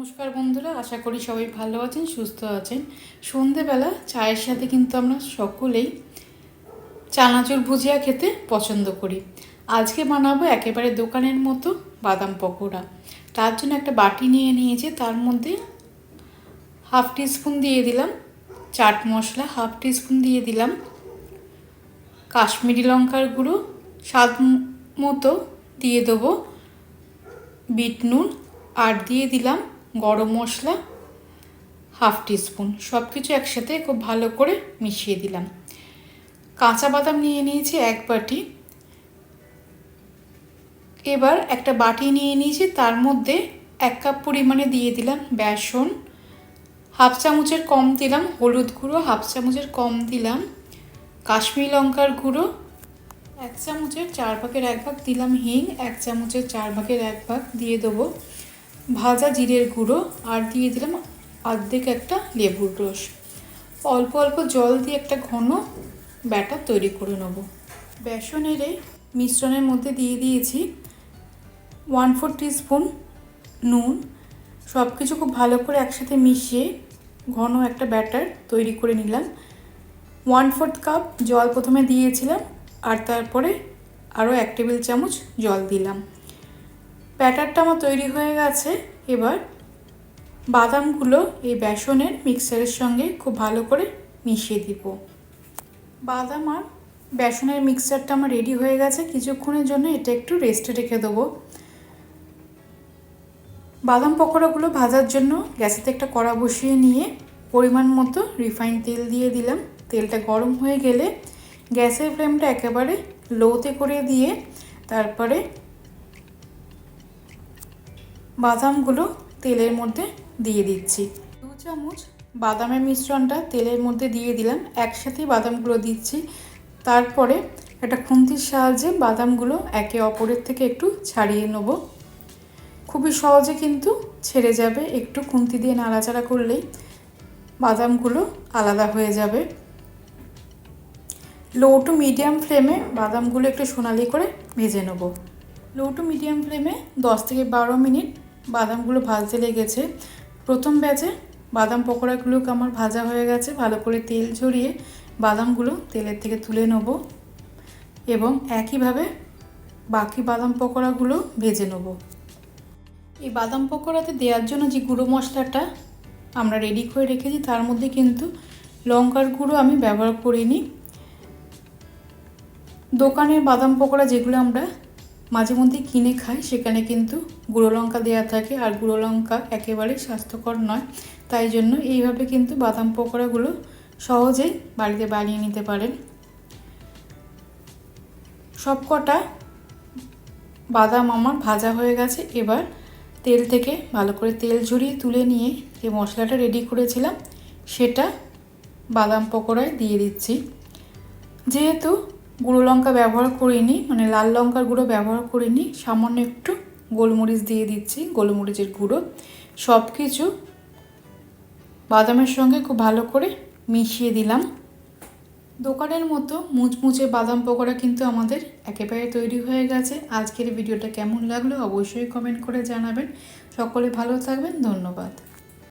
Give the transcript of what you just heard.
নমস্কার বন্ধুরা, আশা করি সবাই ভালো আছেন, সুস্থ আছেন। সন্ধেবেলা চায়ের সাথে কিন্তু আমরা সকলেই চানাচুর ভুজিয়া খেতে পছন্দ করি। আজকে বানাবো একেবারে দোকানের মতো বাদাম পকোড়া। তার জন্য একটা বাটি নিয়ে নিয়েছি, তার মধ্যে হাফ টিস্পুন দিয়ে দিলাম, চাট মশলা হাফ টিস্পুন দিয়ে দিলাম, কাশ্মীরি লঙ্কার গুঁড়ো, স্বাদ মতো দিয়ে দেবো, বিট নুন, আর দিয়ে দিলাম গরম মশলা, হাফ টিস্পুন সব কিছু একসাথে খুব ভালো করে মিশিয়ে দিলাম। কাঁচা বাদাম নিয়ে নিয়েছি এক বাটি। এবার একটা বাটি নিয়ে নিয়েছি, তার মধ্যে এক কাপ পরিমাণে দিয়ে দিলাম বেসন। হাফ চামচের কম দিলাম হলুদ গুঁড়ো, হাফ চামচের কম দিলাম কাশ্মীরি লঙ্কার গুঁড়ো। এক চামচের চার ভাগের এক ভাগ দিলাম হিং, এক চামচের চার ভাগের এক ভাগ দিয়ে দেবো। ভাজা জিরের গুঁড়ো আর দিয়ে দিলাম অর্ধেক একটা লেবুর রস। অল্প অল্প জল দিয়ে একটা ঘন ব্যাটার তৈরি করে নেব। বেসনের মিশ্রণের মধ্যে দিয়ে দিয়েছি ওয়ান ফোর স্পুন নুন। সব কিছু খুব ভালো করে একসাথে মিশিয়ে ঘন একটা ব্যাটার তৈরি করে নিলাম। ওয়ান ফোর্থ কাপ জল প্রথমে দিয়েছিলাম আর তারপরে আরও এক টেবিল চামচ জল দিলাম। ব্যাটারটা আমার তৈরি হয়ে গেছে। এবার বাদামগুলো এই বেসনের মিক্সারের সঙ্গে খুব ভালো করে মিশিয়ে দিব। বাদাম আর বেসনের মিক্সারটা আমার রেডি হয়ে গেছে। কিছুক্ষণের জন্য এটা একটু রেস্টে রেখে দেবো। বাদাম পকোড়াগুলো ভাজার জন্য গ্যাসেতে একটা কড়া বসিয়ে নিয়ে পরিমাণ মতো রিফাইন তেল দিয়ে দিলাম। তেলটা গরম হয়ে গেলে গ্যাসের ফ্লেমটা একেবারে লোতে করে দিয়ে তারপরে বাদামগুলো তেলের মধ্যে দিয়ে দিচ্ছি। দু চামচ বাদামের মিশ্রণটা তেলের মধ্যে দিয়ে দিলাম। একসাথেই বাদামগুলো দিচ্ছি। তারপরে একটা খুন্তির সাহায্যে বাদামগুলো একে অপরের থেকে একটু ছাড়িয়ে নেব। খুবই সহজে কিন্তু ছেড়ে যাবে। একটু খুন্তি দিয়ে নাড়াচাড়া করলেই বাদামগুলো আলাদা হয়ে যাবে। লো টু মিডিয়াম ফ্লেমে বাদামগুলো একটু সোনালি করে ভেজে নেব। লো টু মিডিয়াম ফ্লেমে দশ থেকে বারো মিনিট বাদামগুলো ভাজতে লেগেছে। প্রথম ব্যাচে বাদাম পকোড়াগুলোকে আমার ভাজা হয়ে গেছে। ভালো করে তেল ঝরিয়ে বাদামগুলো তেলের থেকে তুলে নেব এবং একইভাবে বাকি বাদাম পকোড়াগুলো ভেজে নেব। এই বাদাম পকোড়াতে দেওয়ার জন্য যে গুঁড়ো মশলাটা আমরা রেডি করে রেখেছি, তার মধ্যে কিন্তু লঙ্কার গুঁড়ো আমি ব্যবহার করিনি। দোকানের বাদাম পকোড়া যেগুলো আমরা মাঝে মধ্যে কিনে খাই, সেখানে কিন্তু গুঁড়ো লঙ্কা দেওয়া থাকে আর গুঁড়ো লঙ্কা একেবারেই স্বাস্থ্যকর নয়। তাই জন্য এইভাবে কিন্তু বাদাম পকোড়াগুলো সহজেই বাড়িতে বানিয়ে নিতে পারেন। সব কটা বাদাম আমার ভাজা হয়ে গেছে। এবার তেল থেকে ভালো করে তেল ঝরিয়ে তুলে নিয়ে যে মশলাটা রেডি করেছিলাম, সেটা বাদাম পকোড়ায় দিয়ে দিচ্ছি। যেহেতু গুঁড়ো লঙ্কা ব্যবহার করিনি মানে লাল লঙ্কার গুঁড়ো ব্যবহার করিনি, সামান্য একটু গোলমরিচ দিয়ে দিচ্ছি, গোলমরিচের গুঁড়ো। সব কিছু বাদামের সঙ্গে খুব ভালো করে মিশিয়ে দিলাম। দোকানের মতো মুচমুচে বাদাম পকোড়া কিন্তু আমাদের একেবারে তৈরি হয়ে গেছে। আজকের ভিডিওটা কেমন লাগল অবশ্যই কমেন্ট করে জানাবেন। সকলে ভালো থাকবেন, ধন্যবাদ।